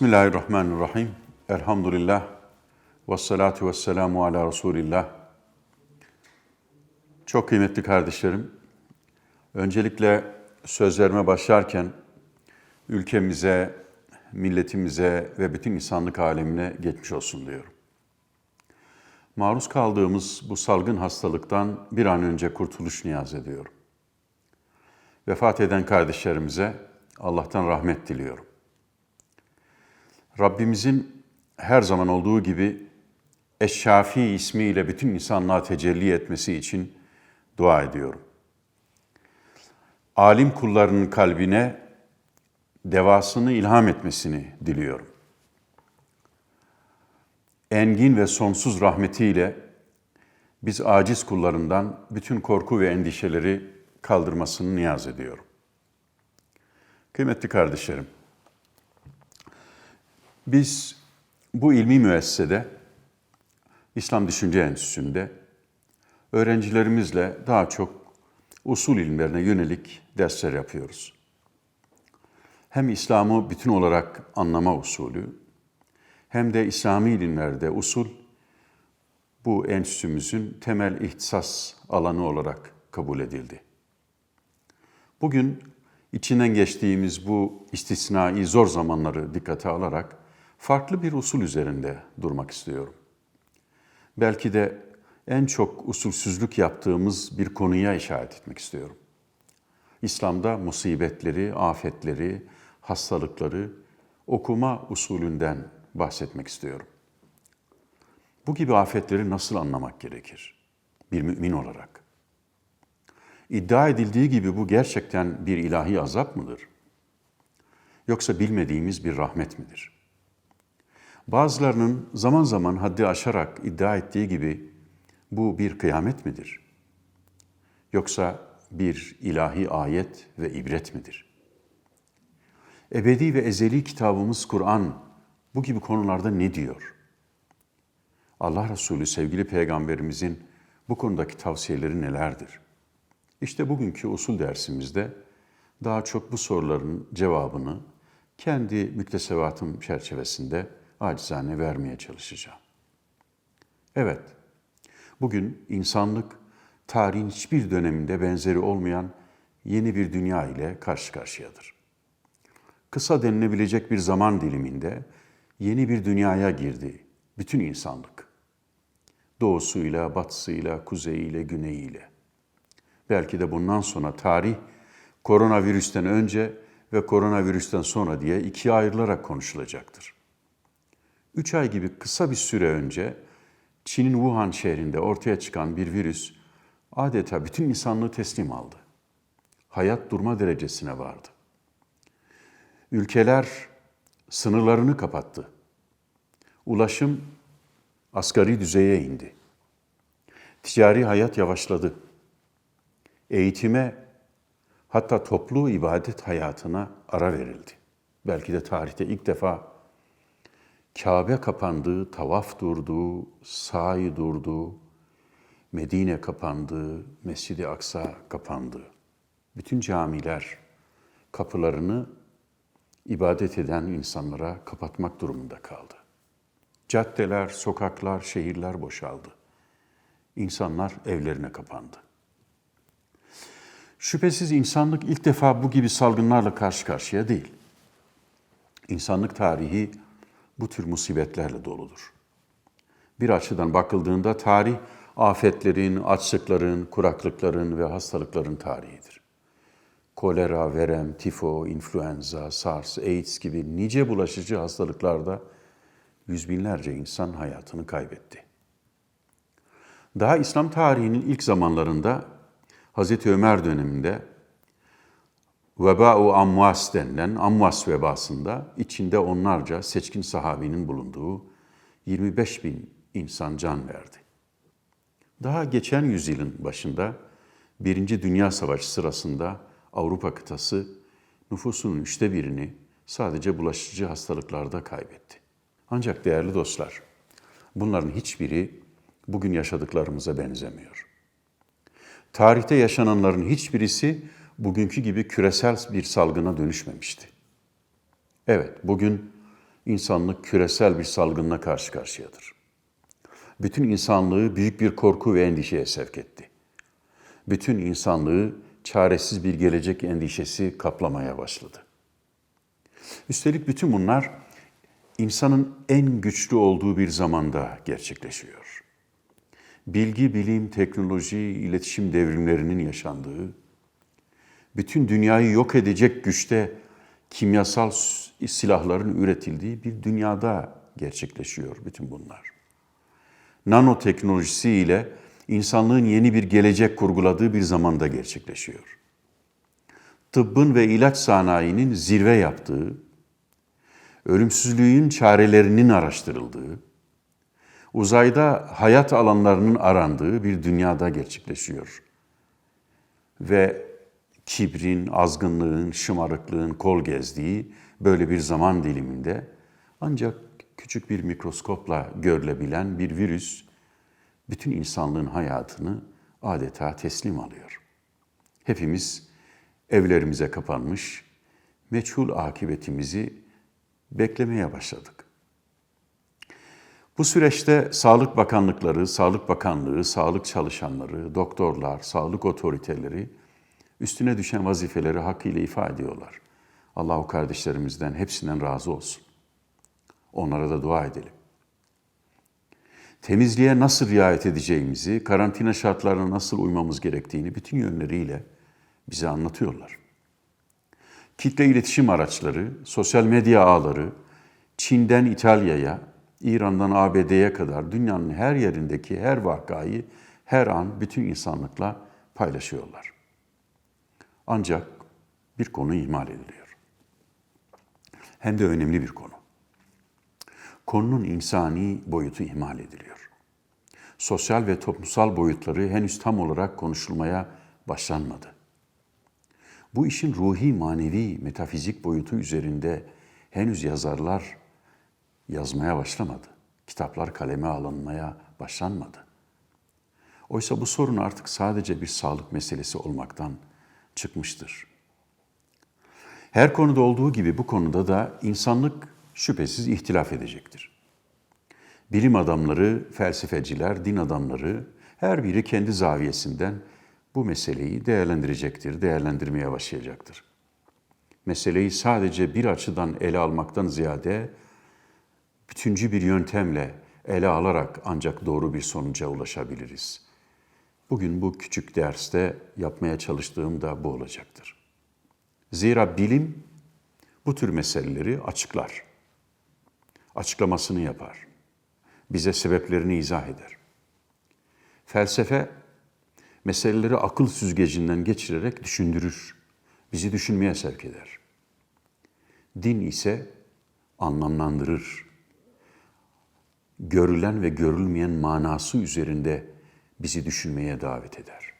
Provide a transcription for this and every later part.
Bismillahirrahmanirrahim. Elhamdülillah. Ve salatu ve selamu ala Resulillah. Çok kıymetli kardeşlerim, öncelikle sözlerime başlarken ülkemize, milletimize ve bütün insanlık alemine geçmiş olsun diyorum. Maruz kaldığımız bu salgın hastalıktan bir an önce kurtuluş niyaz ediyorum. Vefat eden kardeşlerimize Allah'tan rahmet diliyorum. Rabbimizin her zaman olduğu gibi Eşşafi ismiyle bütün insanlığa tecelli etmesi için dua ediyorum. Alim kullarının kalbine devasını ilham etmesini diliyorum. Engin ve sonsuz rahmetiyle biz aciz kullarından bütün korku ve endişeleri kaldırmasını niyaz ediyorum. Kıymetli kardeşlerim, biz bu ilmi müessesede, İslam Düşünce Enstitüsü'nde öğrencilerimizle daha çok usul ilimlerine yönelik dersler yapıyoruz. Hem İslam'ı bütün olarak anlama usulü, hem de İslami ilimlerde usul, bu enstitümüzün temel ihtisas alanı olarak kabul edildi. Bugün içinden geçtiğimiz bu istisnai zor zamanları dikkate alarak farklı bir usul üzerinde durmak istiyorum. Belki de en çok usulsüzlük yaptığımız bir konuya işaret etmek istiyorum. İslam'da musibetleri, afetleri, hastalıkları okuma usulünden bahsetmek istiyorum. Bu gibi afetleri nasıl anlamak gerekir bir mümin olarak? İddia edildiği gibi bu gerçekten bir ilahi azap mıdır? Yoksa bilmediğimiz bir rahmet midir? Bazılarının zaman zaman haddi aşarak iddia ettiği gibi bu bir kıyamet midir? Yoksa bir ilahi ayet ve ibret midir? Ebedi ve ezeli kitabımız Kur'an bu gibi konularda ne diyor? Allah Resulü sevgili peygamberimizin bu konudaki tavsiyeleri nelerdir? İşte bugünkü usul dersimizde daha çok bu soruların cevabını kendi müktesebatım çerçevesinde acizane vermeye çalışacağım. Evet, bugün insanlık tarihin hiçbir döneminde benzeri olmayan yeni bir dünya ile karşı karşıyadır. Kısa denilebilecek bir zaman diliminde yeni bir dünyaya girdi bütün insanlık. Doğusuyla, batısıyla, kuzeyiyle, güneyiyle. Belki de bundan sonra tarih koronavirüsten önce ve koronavirüsten sonra diye ikiye ayrılarak konuşulacaktır. Üç ay gibi kısa bir süre önce Çin'in Wuhan şehrinde ortaya çıkan bir virüs adeta bütün insanlığı teslim aldı. Hayat durma derecesine vardı. Ülkeler sınırlarını kapattı. Ulaşım asgari düzeye indi. Ticari hayat yavaşladı. Eğitime hatta toplu ibadet hayatına ara verildi. Belki de tarihte ilk defa Kabe kapandı, tavaf durdu, sahi durdu, Medine kapandı, Mescid-i Aksa kapandı. Bütün camiler kapılarını ibadet eden insanlara kapatmak durumunda kaldı. Caddeler, sokaklar, şehirler boşaldı. İnsanlar evlerine kapandı. Şüphesiz insanlık ilk defa bu gibi salgınlarla karşı karşıya değil. İnsanlık tarihi bu tür musibetlerle doludur. Bir açıdan bakıldığında tarih afetlerin, açlıkların, kuraklıkların ve hastalıkların tarihidir. Kolera, verem, tifo, influenza, SARS, AIDS gibi nice bulaşıcı hastalıklarda yüz binlerce insan hayatını kaybetti. Daha İslam tarihinin ilk zamanlarında Hazreti Ömer döneminde veba-u amvas denilen amvas vebasında içinde onlarca seçkin sahabinin bulunduğu 25 bin insan can verdi. Daha geçen yüzyılın başında Birinci Dünya Savaşı sırasında Avrupa kıtası nüfusunun üçte birini sadece bulaşıcı hastalıklarda kaybetti. Ancak değerli dostlar, bunların hiçbiri bugün yaşadıklarımıza benzemiyor. Tarihte yaşananların hiçbirisi bugünkü gibi küresel bir salgına dönüşmemişti. Evet, bugün insanlık küresel bir salgınla karşı karşıyadır. Bütün insanlığı büyük bir korku ve endişeye sevk etti. Bütün insanlığı çaresiz bir gelecek endişesi kaplamaya başladı. Üstelik bütün bunlar insanın en güçlü olduğu bir zamanda gerçekleşiyor. Bilgi, bilim, teknoloji, iletişim devrimlerinin yaşandığı, bütün dünyayı yok edecek güçte kimyasal silahların üretildiği bir dünyada gerçekleşiyor bütün bunlar. Nanoteknolojisi ile insanlığın yeni bir gelecek kurguladığı bir zamanda gerçekleşiyor. Tıbbın ve ilaç sanayinin zirve yaptığı, ölümsüzlüğün çarelerinin araştırıldığı, uzayda hayat alanlarının arandığı bir dünyada gerçekleşiyor. Ve kibrin, azgınlığın, şımarıklığın kol gezdiği böyle bir zaman diliminde ancak küçük bir mikroskopla görülebilen bir virüs bütün insanlığın hayatını adeta teslim alıyor. Hepimiz evlerimize kapanmış, meçhul akıbetimizi beklemeye başladık. Bu süreçte Sağlık Bakanlıkları, Sağlık Bakanlığı, sağlık çalışanları, doktorlar, sağlık otoriteleri üstüne düşen vazifeleri hakkıyla ifade ediyorlar. Allah o kardeşlerimizden hepsinden razı olsun. Onlara da dua edelim. Temizliğe nasıl riayet edeceğimizi, karantina şartlarına nasıl uymamız gerektiğini bütün yönleriyle bize anlatıyorlar. Kitle iletişim araçları, sosyal medya ağları, Çin'den İtalya'ya, İran'dan ABD'ye kadar dünyanın her yerindeki her vakayı her an bütün insanlıkla paylaşıyorlar. Ancak bir konu ihmal ediliyor. Hem de önemli bir konu. Konunun insani boyutu ihmal ediliyor. Sosyal ve toplumsal boyutları henüz tam olarak konuşulmaya başlanmadı. Bu işin ruhi, manevi, metafizik boyutu üzerinde henüz yazarlar yazmaya başlamadı. Kitaplar kaleme alınmaya başlanmadı. Oysa bu sorun artık sadece bir sağlık meselesi olmaktan çıkmıştır. Her konuda olduğu gibi bu konuda da insanlık şüphesiz ihtilaf edecektir. Bilim adamları, felsefeciler, din adamları her biri kendi zaviyesinden bu meseleyi değerlendirecektir, değerlendirmeye başlayacaktır. Meseleyi sadece bir açıdan ele almaktan ziyade bütüncü bir yöntemle ele alarak ancak doğru bir sonuca ulaşabiliriz. Bugün bu küçük derste yapmaya çalıştığım da bu olacaktır. Zira bilim bu tür meseleleri açıklar. Açıklamasını yapar. Bize sebeplerini izah eder. Felsefe meseleleri akıl süzgecinden geçirerek düşündürür. Bizi düşünmeye sevk eder. Din ise anlamlandırır. Görülen ve görülmeyen manası üzerinde bizi düşünmeye davet eder.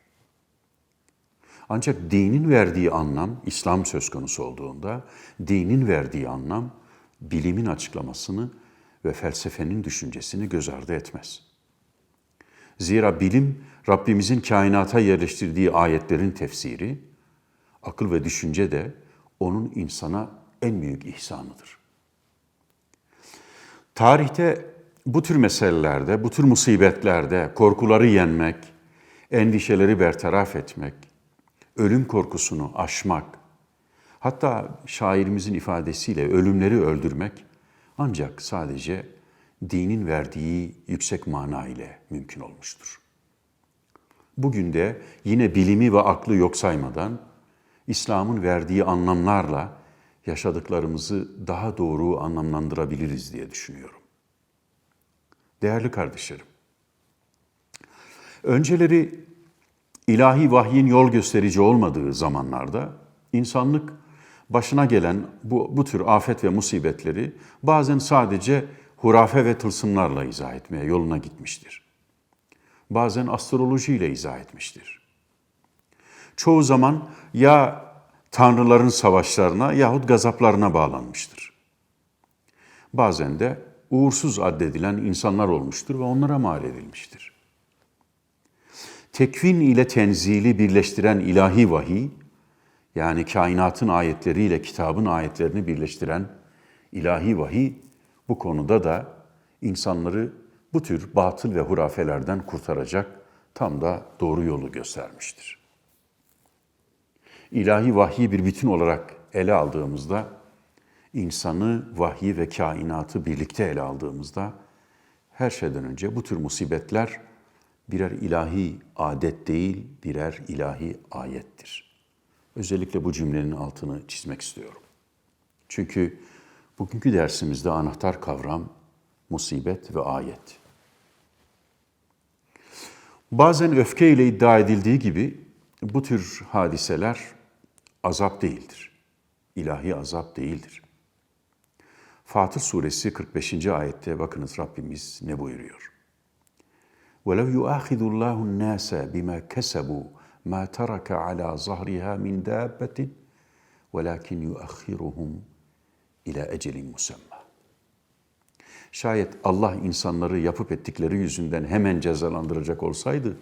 Ancak dinin verdiği anlam, İslam söz konusu olduğunda, dinin verdiği anlam, bilimin açıklamasını ve felsefenin düşüncesini göz ardı etmez. Zira bilim, Rabbimizin kainata yerleştirdiği ayetlerin tefsiri, akıl ve düşünce de onun insana en büyük ihsanıdır. Tarihte bu tür meselelerde, bu tür musibetlerde korkuları yenmek, endişeleri bertaraf etmek, ölüm korkusunu aşmak, hatta şairimizin ifadesiyle ölümleri öldürmek ancak sadece dinin verdiği yüksek mana ile mümkün olmuştur. Bugün de yine bilimi ve aklı yok saymadan İslam'ın verdiği anlamlarla yaşadıklarımızı daha doğru anlamlandırabiliriz diye düşünüyorum. Değerli kardeşlerim, önceleri ilahi vahyin yol gösterici olmadığı zamanlarda insanlık başına gelen bu, bu tür afet ve musibetleri bazen sadece hurafe ve tılsımlarla izah etmeye yoluna gitmiştir. Bazen astrolojiyle izah etmiştir. Çoğu zaman ya tanrıların savaşlarına yahut gazaplarına bağlanmıştır. Bazen de uğursuz addedilen insanlar olmuştur ve onlara mal edilmiştir. Tekvin ile tenzili birleştiren ilahi vahiy, yani kainatın ayetleriyle kitabın ayetlerini birleştiren ilahi vahiy bu konuda da insanları bu tür batıl ve hurafelerden kurtaracak tam da doğru yolu göstermiştir. İlahi vahyi bir bütün olarak ele aldığımızda, insanı, vahyi ve kainatı birlikte ele aldığımızda, her şeyden önce bu tür musibetler birer ilahi adet değil, birer ilahi ayettir. Özellikle bu cümlenin altını çizmek istiyorum. Çünkü bugünkü dersimizde anahtar kavram musibet ve ayet. Bazen öfke ile iddia edildiği gibi bu tür hadiseler azap değildir. İlahi azap değildir. Fatır suresi 45. ayette bakınız Rabbimiz ne buyuruyor? وَلَوْ يُؤَخِذُ اللّٰهُ النَّاسَ بِمَا كَسَبُوا مَا تَرَكَ عَلَى ظَهْرِهَا مِنْ دَابَّةٍ وَلَكِنْ يُؤَخِّرُهُمْ ila ecelin musamma. Şayet Allah insanları yapıp ettikleri yüzünden hemen cezalandıracak olsaydı,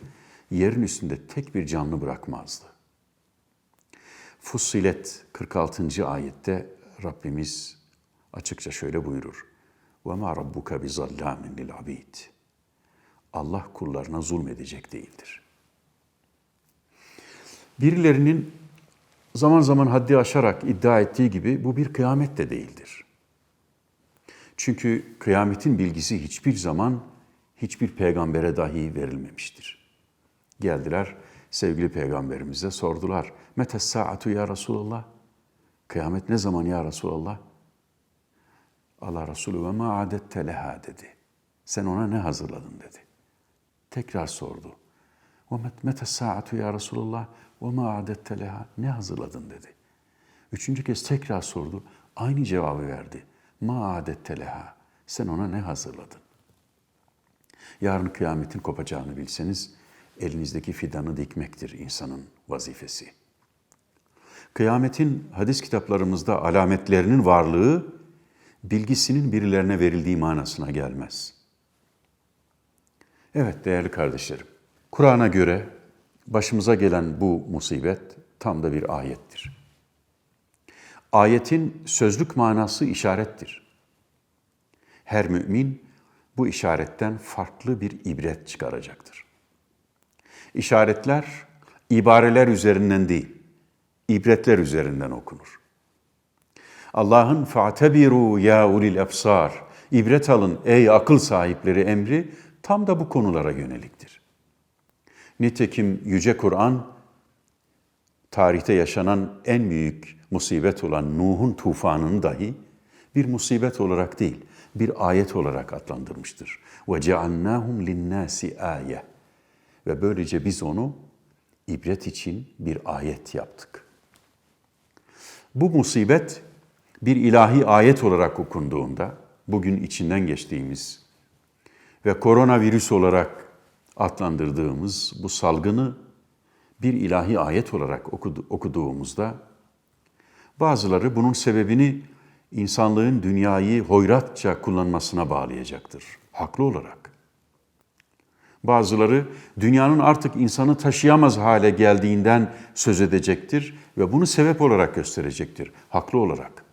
yerin üstünde tek bir canlı bırakmazdı. Fussilet 46. ayette Rabbimiz açıkça şöyle buyurur. وَمَا رَبُّكَ بِظَلَّامٍ لِلْعَبِيدِ Allah kullarına zulmedecek değildir. Birilerinin zaman zaman haddi aşarak iddia ettiği gibi bu bir kıyamet de değildir. Çünkü kıyametin bilgisi hiçbir zaman hiçbir peygambere dahi verilmemiştir. Geldiler sevgili peygamberimize sordular. Metes saatu ya Resulallah? Kıyamet ne zaman ya Resulallah? Allah Resulü ve ma adette leha dedi. Sen ona ne hazırladın dedi. Tekrar sordu. Ve metes saatu ya Resulallah? Ve ma adette leha. Ne hazırladın dedi. Üçüncü kez tekrar sordu. Aynı cevabı verdi. Ma adette leha. Sen ona ne hazırladın? Yarın kıyametin kopacağını bilseniz elinizdeki fidanı dikmektir insanın vazifesi. Kıyametin hadis kitaplarımızda alametlerinin varlığı bilgisinin birilerine verildiği manasına gelmez. Evet değerli kardeşlerim, Kur'an'a göre başımıza gelen bu musibet tam da bir ayettir. Ayetin sözlük manası işarettir. Her mümin bu işaretten farklı bir ibret çıkaracaktır. İşaretler ibareler üzerinden değil, ibretler üzerinden okunur. Allah'ın fa'tebiru ya ulil efsar, ibret alın ey akıl sahipleri emri tam da bu konulara yöneliktir. Nitekim Yüce Kur'an, tarihte yaşanan en büyük musibet olan Nuh'un tufanını dahi bir musibet olarak değil, bir ayet olarak adlandırmıştır. وَجَعَلْنَاهُمْ لِلنَّاسِ آيَةً Ve böylece biz onu ibret için bir ayet yaptık. Bu musibet bir ilahi ayet olarak okunduğunda, bugün içinden geçtiğimiz ve koronavirüs olarak adlandırdığımız bu salgını bir ilahi ayet olarak okuduğumuzda bazıları bunun sebebini insanlığın dünyayı hoyratça kullanmasına bağlayacaktır. Haklı olarak. Bazıları dünyanın artık insanı taşıyamaz hale geldiğinden söz edecektir ve bunu sebep olarak gösterecektir. Haklı olarak.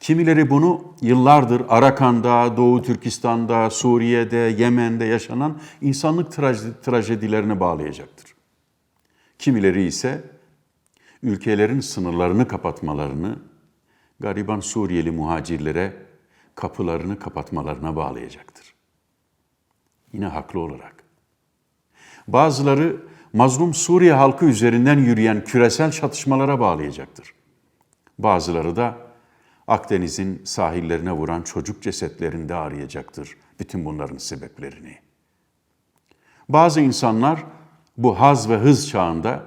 Kimileri bunu yıllardır Arakan'da, Doğu Türkistan'da, Suriye'de, Yemen'de yaşanan insanlık trajedilerine bağlayacaktır. Kimileri ise ülkelerin sınırlarını kapatmalarını, gariban Suriyeli muhacirlere kapılarını kapatmalarına bağlayacaktır. Yine haklı olarak. Bazıları mazlum Suriye halkı üzerinden yürüyen küresel çatışmalara bağlayacaktır. Bazıları da Akdeniz'in sahillerine vuran çocuk cesetlerinde arayacaktır bütün bunların sebeplerini. Bazı insanlar bu haz ve hız çağında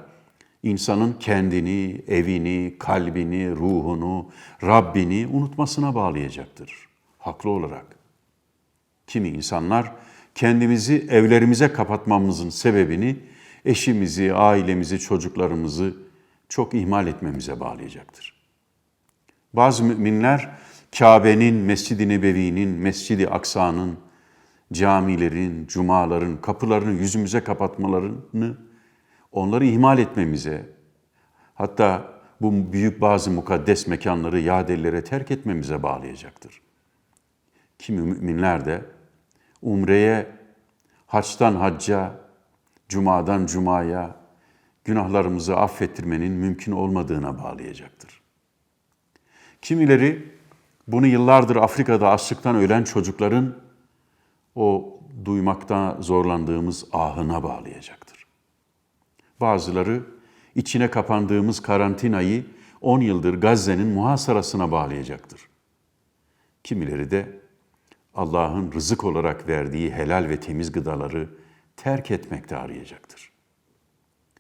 insanın kendini, evini, kalbini, ruhunu, Rabbini unutmasına bağlayacaktır. Haklı olarak. Kimi insanlar kendimizi evlerimize kapatmamızın sebebini eşimizi, ailemizi, çocuklarımızı çok ihmal etmemize bağlayacaktır. Bazı müminler Kabe'nin, Mescid-i Nebevi'nin, Mescid-i Aksa'nın, camilerin, cumaların kapılarını yüzümüze kapatmalarını, onları ihmal etmemize, hatta bu büyük bazı mukaddes mekanları, yadellere terk etmemize bağlayacaktır. kimi müminler de umreye, haçtan hacca, cumadan cumaya günahlarımızı affettirmenin mümkün olmadığına bağlayacaktır. Kimileri bunu yıllardır Afrika'da açlıktan ölen çocukların o duymakta zorlandığımız ahına bağlayacaktır. Bazıları içine kapandığımız karantinayı 10 yıldır Gazze'nin muhasarasına bağlayacaktır. Kimileri de Allah'ın rızık olarak verdiği helal ve temiz gıdaları terk etmekte arayacaktır.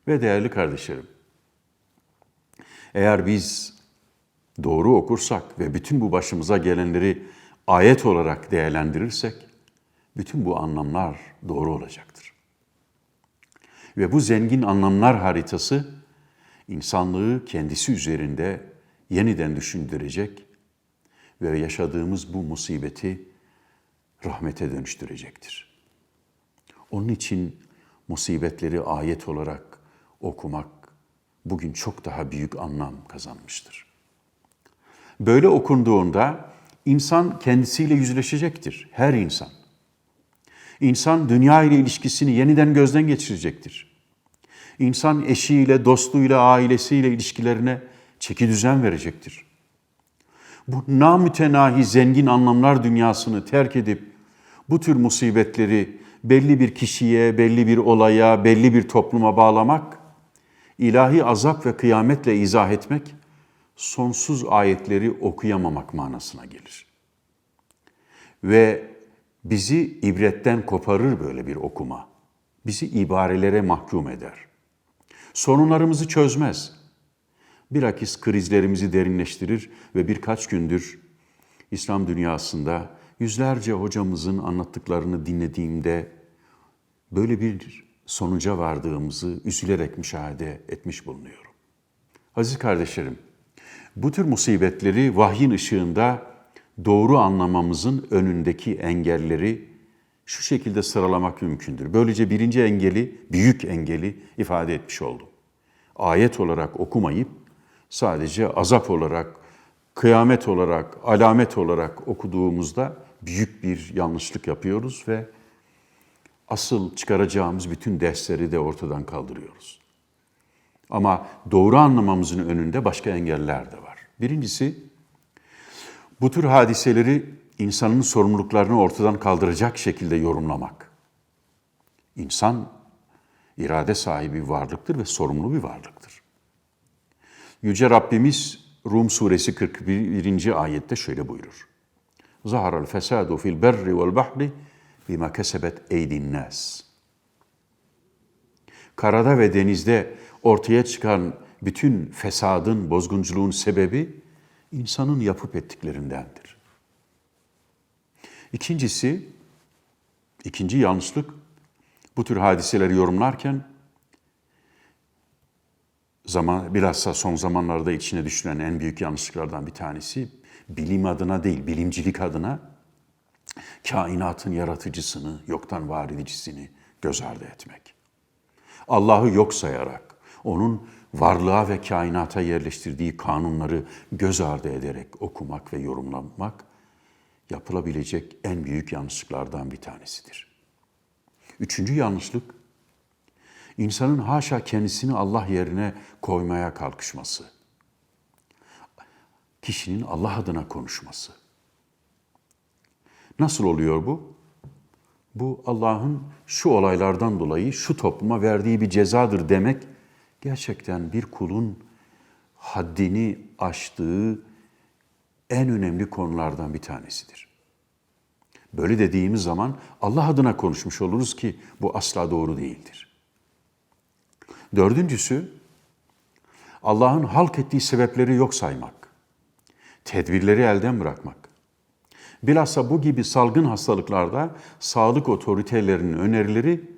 Ve değerli kardeşlerim, eğer biz doğru okursak ve bütün bu başımıza gelenleri ayet olarak değerlendirirsek, bütün bu anlamlar doğru olacaktır. Ve bu zengin anlamlar haritası insanlığı kendisi üzerinde yeniden düşündürecek ve yaşadığımız bu musibeti rahmete dönüştürecektir. Onun için musibetleri ayet olarak okumak bugün çok daha büyük anlam kazanmıştır. Böyle okunduğunda insan kendisiyle yüzleşecektir. Her insan. İnsan dünya ile ilişkisini yeniden gözden geçirecektir. İnsan eşiyle, dostluğuyla, ailesiyle ilişkilerine çeki düzen verecektir. Bu namütenahi zengin anlamlar dünyasını terk edip bu tür musibetleri belli bir kişiye, belli bir olaya, belli bir topluma bağlamak, ilahi azap ve kıyametle izah etmek, sonsuz ayetleri okuyamamak manasına gelir. Ve bizi ibretten koparır böyle bir okuma. Bizi ibarelere mahkum eder. Sorunlarımızı çözmez. Bilakis krizlerimizi derinleştirir ve birkaç gündür İslam dünyasında yüzlerce hocamızın anlattıklarını dinlediğimde böyle bir sonuca vardığımızı üzülerek müşahede etmiş bulunuyorum. Aziz kardeşlerim, bu tür musibetleri vahyin ışığında doğru anlamamızın önündeki engelleri şu şekilde sıralamak mümkündür. Böylece birinci engeli, büyük engeli ifade etmiş oldum. Ayet olarak okumayıp sadece azap olarak, kıyamet olarak, alamet olarak okuduğumuzda büyük bir yanlışlık yapıyoruz ve asıl çıkaracağımız bütün dersleri de ortadan kaldırıyoruz. Ama doğru anlamamızın önünde başka engeller de var. Birincisi, bu tür hadiseleri insanın sorumluluklarını ortadan kaldıracak şekilde yorumlamak. İnsan irade sahibi bir varlıktır ve sorumlu bir varlıktır. Yüce Rabbimiz Rum suresi 41. ayette şöyle buyurur. Zaharal fesadu fil berri vel bahri bima kesebet eydin nas. Karada ve denizde ortaya çıkan bütün fesadın, bozgunculuğun sebebi insanın yapıp ettiklerindendir. İkincisi, ikinci yanlışlık bu tür hadiseleri yorumlarken zaman bilhassa son zamanlarda içine düşülen en büyük yanlışlıklardan bir tanesi bilim adına değil, bilimcilik adına kainatın yaratıcısını, yoktan var edicisini göz ardı etmek. Allah'ı yok sayarak, onun varlığa ve kainata yerleştirdiği kanunları göz ardı ederek okumak ve yorumlamak yapılabilecek en büyük yanlışlıklardan bir tanesidir. Üçüncü yanlışlık, insanın haşa kendisini Allah yerine koymaya kalkışması. Kişinin Allah adına konuşması. Nasıl oluyor bu? Bu Allah'ın şu olaylardan dolayı şu topluma verdiği bir cezadır demek gerçekten bir kulun haddini aştığı en önemli konulardan bir tanesidir. Böyle dediğimiz zaman Allah adına konuşmuş oluruz ki bu asla doğru değildir. Dördüncüsü, Allah'ın halk ettiği sebepleri yok saymak, tedbirleri elden bırakmak. Bilhassa bu gibi salgın hastalıklarda sağlık otoritelerinin önerileri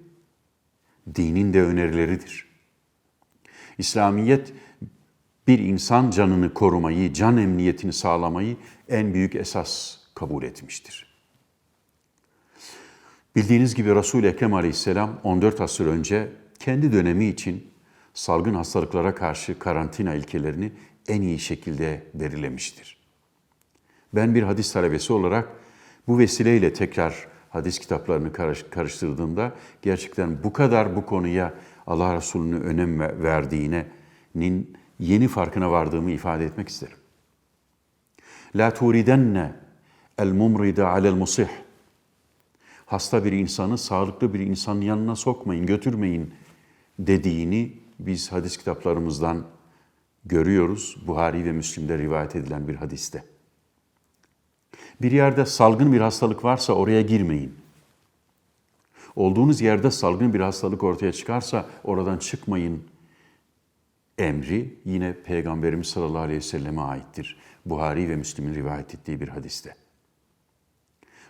dinin de önerileridir. İslamiyet bir insan canını korumayı, can emniyetini sağlamayı en büyük esas kabul etmiştir. Bildiğiniz gibi Resul-i Ekrem Aleyhisselam 14 asır önce kendi dönemi için salgın hastalıklara karşı karantina ilkelerini en iyi şekilde belirlemiştir. Ben bir hadis talebesi olarak Bu vesileyle tekrar hadis kitaplarını karış- karıştırdığımda gerçekten bu kadar bu konuya Allah Resulü'nün önem ve- verdiğinin yeni farkına vardığımı ifade etmek isterim. La turidenne el mumrida alel musih. Hasta bir insanı sağlıklı bir insanın yanına sokmayın, götürmeyin dediğini biz hadis kitaplarımızdan görüyoruz. Buhari ve Müslim'de rivayet edilen bir hadiste. Bir yerde salgın bir hastalık varsa oraya girmeyin. Olduğunuz yerde salgın bir hastalık ortaya çıkarsa oradan çıkmayın emri yine Peygamberimiz sallallahu aleyhi ve selleme aittir. Buhari ve Müslim'in rivayet ettiği bir hadiste.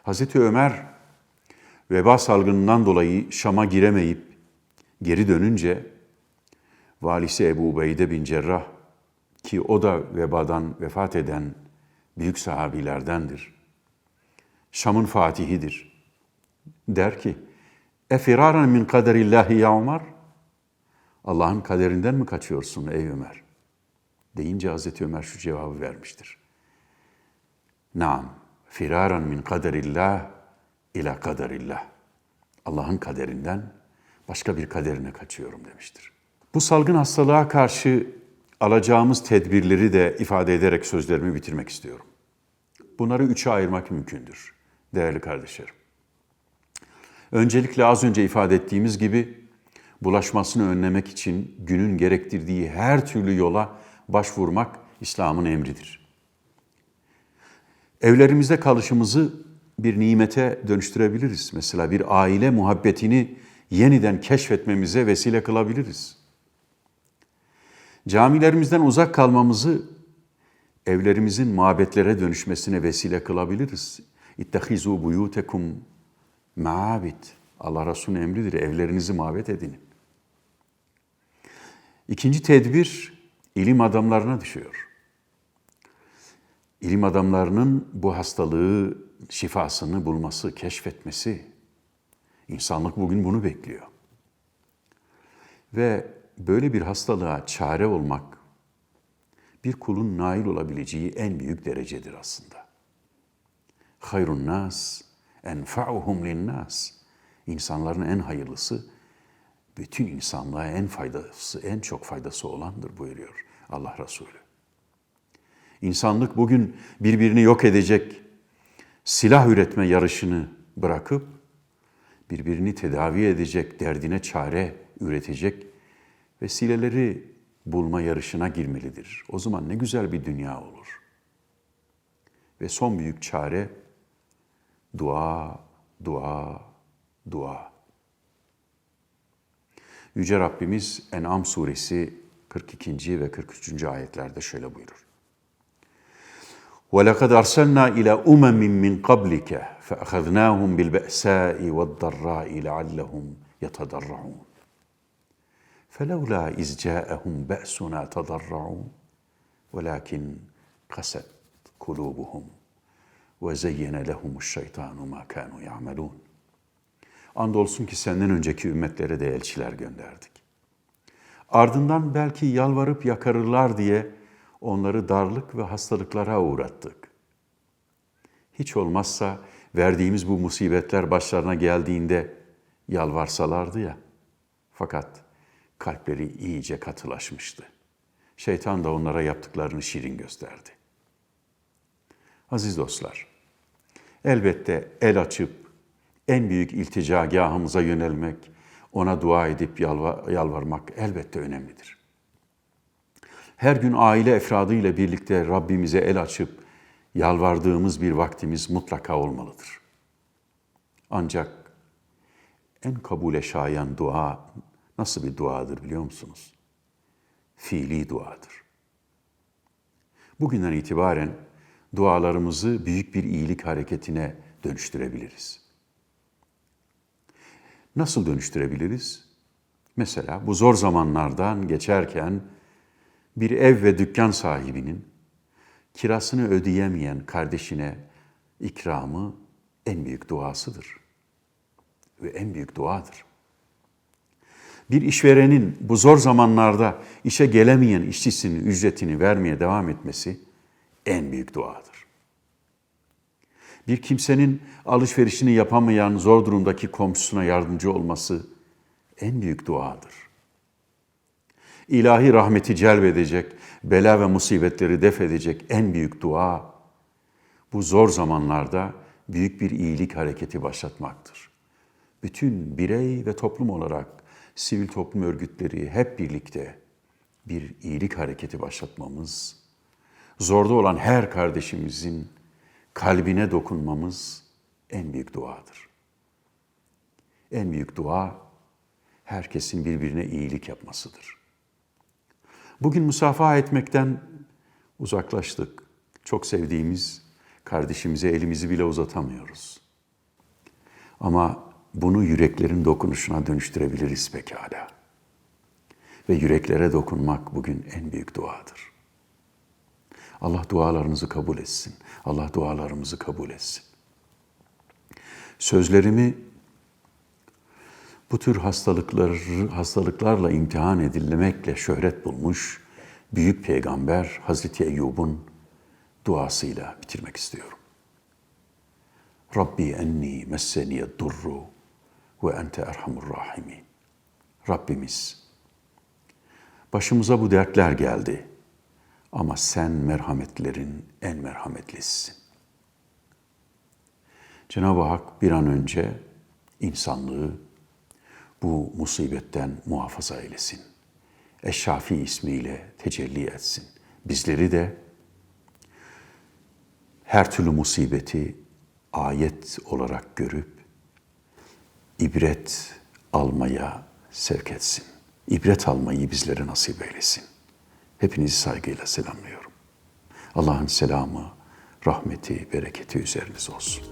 Hazreti Ömer veba salgınından dolayı Şam'a giremeyip geri dönünce valisi Ebu Ubeyde bin Cerrah ki o da vebadan vefat eden büyük sahabilerdendir. Şam'ın fatihidir. Der ki, Efiraran min kaderillahi ya Ömer? Allah'ın kaderinden mi kaçıyorsun ey Ömer? Deyince Hazreti Ömer şu cevabı vermiştir. Naam, firaran min kaderillah ila kaderillah. Allah'ın kaderinden başka bir kaderine kaçıyorum demiştir. Bu salgın hastalığa karşı alacağımız tedbirleri de ifade ederek sözlerimi bitirmek istiyorum. Bunları üçe ayırmak mümkündür değerli kardeşlerim. Öncelikle az önce ifade ettiğimiz gibi bulaşmasını önlemek için günün gerektirdiği her türlü yola başvurmak İslam'ın emridir. Evlerimizde kalışımızı bir nimete dönüştürebiliriz. Mesela bir aile muhabbetini yeniden keşfetmemize vesile kılabiliriz. Camilerimizden uzak kalmamızı evlerimizin mabetlere dönüşmesine vesile kılabiliriz. İttehizu buyutekum ma'abid. Allah Resulü'nün emridir. Evlerinizi mabet edinin. İkinci tedbir ilim adamlarına düşüyor. İlim adamlarının bu hastalığı şifasını bulması, keşfetmesi. İnsanlık bugün bunu bekliyor. Ve böyle bir hastalığa çare olmak bir kulun nail olabileceği en büyük derecedir aslında. Hayrun nas enfa'uhum linnas. İnsanların en hayırlısı bütün insanlığa en faydası, en çok faydası olandır buyuruyor Allah Resulü. İnsanlık bugün birbirini yok edecek silah üretme yarışını bırakıp birbirini tedavi edecek, derdine çare üretecek vesileleri bulma yarışına girmelidir. O zaman ne güzel bir dünya olur. Ve son büyük çare dua, dua, dua. Yüce Rabbimiz En'am suresi 42. ve 43. ayetlerde şöyle buyurur. وَلَقَدْ أَرْسَلْنَا إِلَى أُمَمٍ مِّنْ قَبْلِكَ فَأَخَذْنَاهُمْ بِالْبَأْسَاءِ وَالضَّرَّاءِ لَعَلَّهُمْ يَتَضَرَّعُونَ فَلَوْلَا إِذْ جَاءَهُمْ بَأْسُنَا تَضَرَّعُوا وَلَكِنْ قَسَتْ قُلُوبُهُمْ وَزَيَّنَ لَهُمُ الشَّيْطَانُ مَا كَانُوا يَعْمَلُونَ Andolsun ki senden önceki ümmetlere de elçiler gönderdik. Ardından belki yalvarıp yakarırlar diye onları darlık ve hastalıklara uğrattık. Hiç olmazsa verdiğimiz bu musibetler başlarına geldiğinde yalvarsalardı ya. Fakat kalpleri iyice katılaşmıştı. Şeytan da onlara yaptıklarını şirin gösterdi. Aziz dostlar, elbette el açıp en büyük ilticagahımıza yönelmek, ona dua edip yalva, yalvarmak elbette önemlidir. Her gün aile efradıyla birlikte Rabbimize el açıp yalvardığımız bir vaktimiz mutlaka olmalıdır. Ancak en kabule şayan dua nasıl bir duadır biliyor musunuz? Fiili duadır. Bugünden itibaren dualarımızı büyük bir iyilik hareketine dönüştürebiliriz. Nasıl dönüştürebiliriz? Mesela bu zor zamanlardan geçerken bir ev ve dükkan sahibinin kirasını ödeyemeyen kardeşine ikramı en büyük duasıdır ve en büyük duadır. Bir işverenin bu zor zamanlarda işe gelemeyen işçisinin ücretini vermeye devam etmesi en büyük duadır. Bir kimsenin alışverişini yapamayan zor durumdaki komşusuna yardımcı olması en büyük duadır. İlahi rahmeti celbedecek, bela ve musibetleri def edecek en büyük dua bu zor zamanlarda büyük bir iyilik hareketi başlatmaktır. Bütün birey ve toplum olarak sivil toplum örgütleri hep birlikte bir iyilik hareketi başlatmamız, zorda olan her kardeşimizin kalbine dokunmamız en büyük duadır. En büyük dua herkesin birbirine iyilik yapmasıdır. Bugün musafaha etmekten uzaklaştık. Çok sevdiğimiz kardeşimize elimizi bile uzatamıyoruz. Ama bunu yüreklerin dokunuşuna dönüştürebiliriz pekala. Ve yüreklere dokunmak bugün en büyük duadır. Allah dualarınızı kabul etsin. Allah dualarımızı kabul etsin. Sözlerimi bu tür hastalıklar, hastalıklarla imtihan edilmekle şöhret bulmuş büyük peygamber Hazreti Eyyub'un duasıyla bitirmek istiyorum. Rabbi enni messeniye durru ve ente erhamur rahimin. Rabbimiz, başımıza bu dertler geldi ama sen merhametlerin en merhametlisisin. Cenab-ı Hak bir an önce insanlığı bu musibetten muhafaza eylesin. Eşşafi ismiyle tecelli etsin. Bizleri de her türlü musibeti ayet olarak görüp ibret almaya sevk etsin. İbret almayı bizlere nasip eylesin. Hepinizi saygıyla selamlıyorum. Allah'ın selamı, rahmeti, bereketi üzerinize olsun.